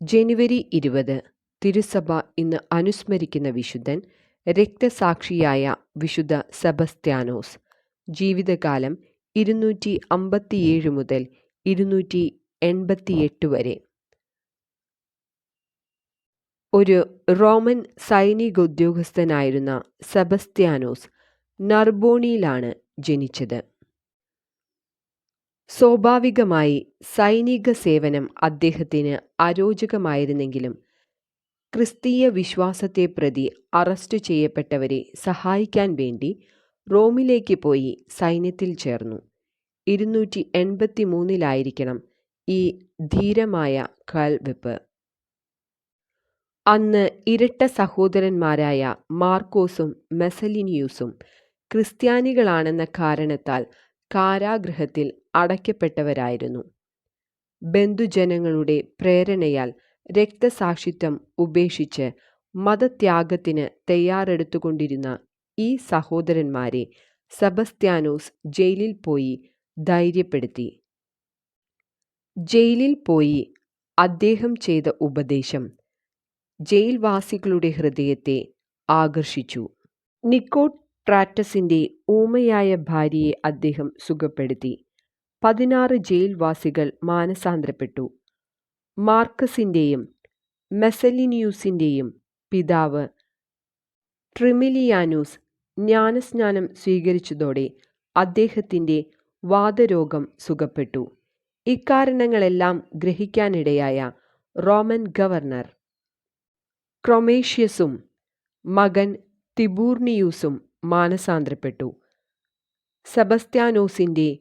ജനുവരി ഇരുപത് തിരുസഭ ഇന്ന് അനുസ്മരിക്കുന്ന വിശുദ്ധൻ രക്തസാക്ഷിയായ വിശുദ്ധ സെബസ്ത്യാനോസ്. ജീവിതകാലം ഇരുന്നൂറ്റി അമ്പത്തിയേഴ് മുതൽ ഇരുന്നൂറ്റി എൺപത്തിയെട്ട് വരെ. ഒരു റോമൻ സൈനികോദ്യോഗസ്ഥനായിരുന്ന സെബസ്ത്യാനോസ് നർബോണിയിലാണ് ജനിച്ചത്. സ്വാഭാവികമായി സൈനിക സേവനം അദ്ദേഹത്തിന് അരോചകമായിരുന്നെങ്കിലും ക്രിസ്തീയ വിശ്വാസത്തെ പ്രതി അറസ്റ്റ് ചെയ്യപ്പെട്ടവരെ സഹായിക്കാൻ വേണ്ടി റോമിലേക്ക് പോയി സൈന്യത്തിൽ ചേർന്നു. ഇരുന്നൂറ്റി എൺപത്തി മൂന്നിലായിരിക്കണം ഈ ധീരമായ കാൽവെപ്പ്. അന്ന് ഇരട്ട സഹോദരന്മാരായ മാർക്കോസും മെസലിനിയൂസും ക്രിസ്ത്യാനികളാണെന്ന കാരണത്താൽ കാരാഗൃഹത്തിൽ അടയ്ക്കപ്പെട്ടവരായിരുന്നു. ബന്ധുജനങ്ങളുടെ പ്രേരണയാൽ രക്തസാക്ഷിത്വം ഉപേക്ഷിച്ച് മതത്യാഗത്തിന് തയ്യാറെടുത്തുകൊണ്ടിരുന്ന ഈ സഹോദരന്മാരെ സബസ്ത്യാനോസ് ജയിലിൽ പോയി ധൈര്യപ്പെടുത്തി. ജയിലിൽ പോയി അദ്ദേഹം ചെയ്ത ഉപദേശം ജയിൽവാസികളുടെ ഹൃദയത്തെ ആകർഷിച്ചു. നിക്കോട്രാറ്റസിന്റെ ഊമയായ ഭാര്യയെ അദ്ദേഹം സുഖപ്പെടുത്തി. പതിനാറ് ജയിൽവാസികൾ മാനസാന്തരപ്പെട്ടു. മാർക്കസിന്റെയും മെസലിനിയൂസിന്റെയും പിതാവ് ട്രിമിലിയാനൂസ് ജ്ഞാനസ്നാനം സ്വീകരിച്ചതോടെ അദ്ദേഹത്തിന്റെ വാദരോഗം സുഖപ്പെട്ടു. ഇക്കാരണങ്ങളെല്ലാം ഗ്രഹിക്കാനിടയായ റോമൻ ഗവർണർ ക്രൊമേഷ്യസും മകൻ തിബൂർണിയൂസും മാനസാന്തരപ്പെട്ടു. സെബസ്ത്യാനോസിന്റെ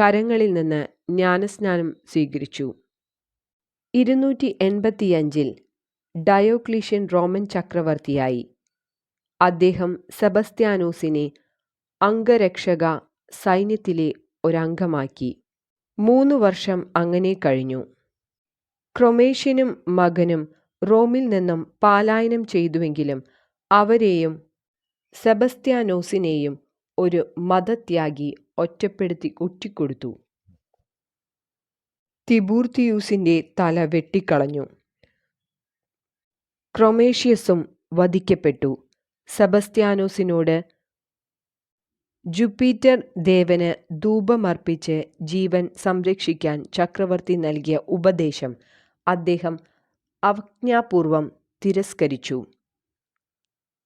കരങ്ങളിൽ നിന്ന് ജ്ഞാനസ്നാനം സ്വീകരിച്ചു. ഇരുന്നൂറ്റി എൺപത്തിയഞ്ചിൽ ഡയോക്ലീഷ്യൻ റോമൻ ചക്രവർത്തിയായി. അദ്ദേഹം സെബസ്ത്യാനോസിനെ അംഗരക്ഷക സൈന്യത്തിലെ ഒരംഗമാക്കി. മൂന്ന് വർഷം അങ്ങനെ കഴിഞ്ഞു. ക്രൊമേഷ്യനും മകനും റോമിൽ നിന്നും പാലായനം ചെയ്തുവെങ്കിലും അവരെയും സെബസ്ത്യാനോസിനെയും ഒരു മതത്യാഗി ഒറ്റപ്പെടുത്തി ഒറ്റിക്കൊടുത്തു തിബൂർത്തിയൂസിന്റെ തല വെട്ടിക്കളഞ്ഞു. ക്രൊമേഷ്യസും വധിക്കപ്പെട്ടു. സെബസ്ത്യാനോസിനോട് ജുപ്പീറ്റർ ദേവന് ധൂപമർപ്പിച്ച് ജീവൻ സംരക്ഷിക്കാൻ ചക്രവർത്തി നൽകിയ ഉപദേശം അദ്ദേഹം അവജ്ഞാപൂർവം തിരസ്കരിച്ചു.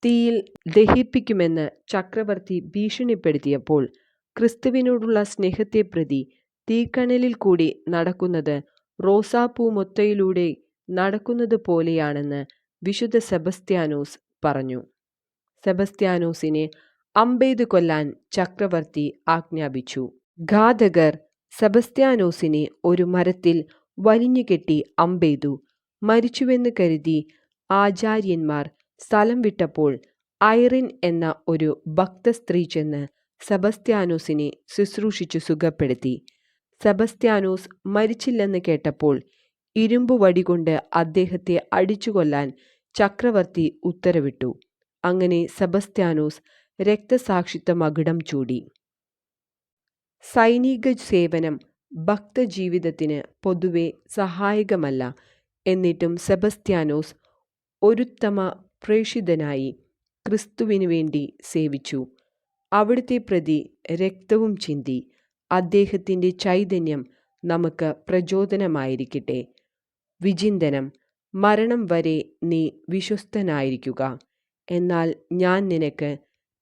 തീയിൽ ദഹിപ്പിക്കുമെന്ന് ചക്രവർത്തി ഭീഷണിപ്പെടുത്തിയപ്പോൾ ക്രിസ്തുവിനോടുള്ള സ്നേഹത്തെ പ്രതി തീക്കണലിൽ കൂടി നടക്കുന്നത് റോസാപ്പൂ റോസാപ്പൂമൊത്തയിലൂടെ നടക്കുന്നത് പോലെയാണെന്ന് വിശുദ്ധ സെബസ്ത്യാനോസ് പറഞ്ഞു. സെബസ്ത്യാനോസിനെ അമ്പെയ്ത് കൊല്ലാൻ ചക്രവർത്തി ആജ്ഞാപിച്ചു. ഘാതകർ സെബസ്ത്യാനോസിനെ ഒരു മരത്തിൽ വലിഞ്ഞുകെട്ടി അമ്പെയ്തു. മരിച്ചുവെന്ന് കരുതി ആചാര്യന്മാർ സ്ഥലം വിട്ടപ്പോൾ ഐറിൻ എന്ന ഒരു ഭക്തസ്ത്രീ ചെന്ന് സെബസ്ത്യാനോസിനെ ശുശ്രൂഷിച്ചു സുഖപ്പെടുത്തി. സെബസ്ത്യാനോസ് മരിച്ചില്ലെന്ന് കേട്ടപ്പോൾ ഇരുമ്പു വടികൊണ്ട് അദ്ദേഹത്തെ അടിച്ചുകൊല്ലാൻ ചക്രവർത്തി ഉത്തരവിട്ടു. അങ്ങനെ സെബസ്ത്യാനോസ് രക്തസാക്ഷിത്വ മകുടം ചൂടി. സൈനിക സേവനം ഭക്തജീവിതത്തിന് പൊതുവെ സഹായകമല്ല എന്നിട്ടും സെബസ്ത്യാനോസ് ഒരുത്തമ പ്രേഷിതനായി ക്രിസ്തുവിനു വേണ്ടി സേവിച്ചു. അവിടുത്തെ പ്രതി രക്തവും ചിന്തി. അദ്ദേഹത്തിന്റെ ചൈതന്യം നമുക്ക് പ്രചോദനമായിരിക്കട്ടെ. വിചിന്തനം മരണം വരെ നീ വിശ്വസ്തനായിരിക്കുക. എന്നാൽ ഞാൻ നിനക്ക്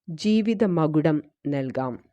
ജീവിതമകുടം നൽകാം.